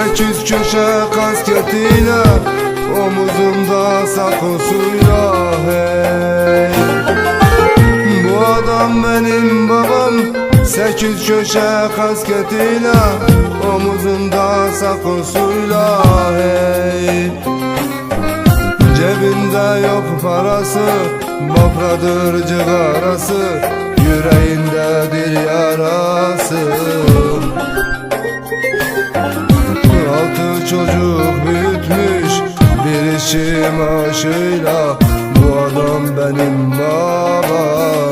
Sekiz köşe kasketiyle Omuzumda sakosuyla hey. Bu adam benim babam. Sekiz köşe kasketiyle Omuzunda sakosuyla hey. Cebinde yok parası Bafradır cigarası Yüreğindedir yarası çocuk büyütmüş Bir işi maaşıyla. Bu adam benim babam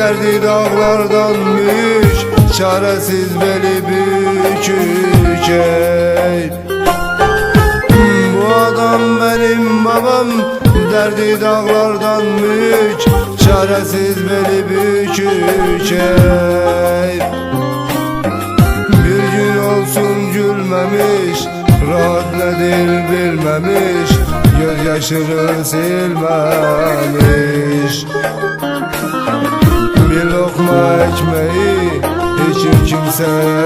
Derdi dağlardan büyük Çaresiz beli bükük ey. Bu adam benim babam Derdi dağlardan büyük Çaresiz beli bükük ey. Bir gün olsun gülmemiş Rahat nedir bilmemiş Gözyaşını silmemiş ekmeği Hiç kimse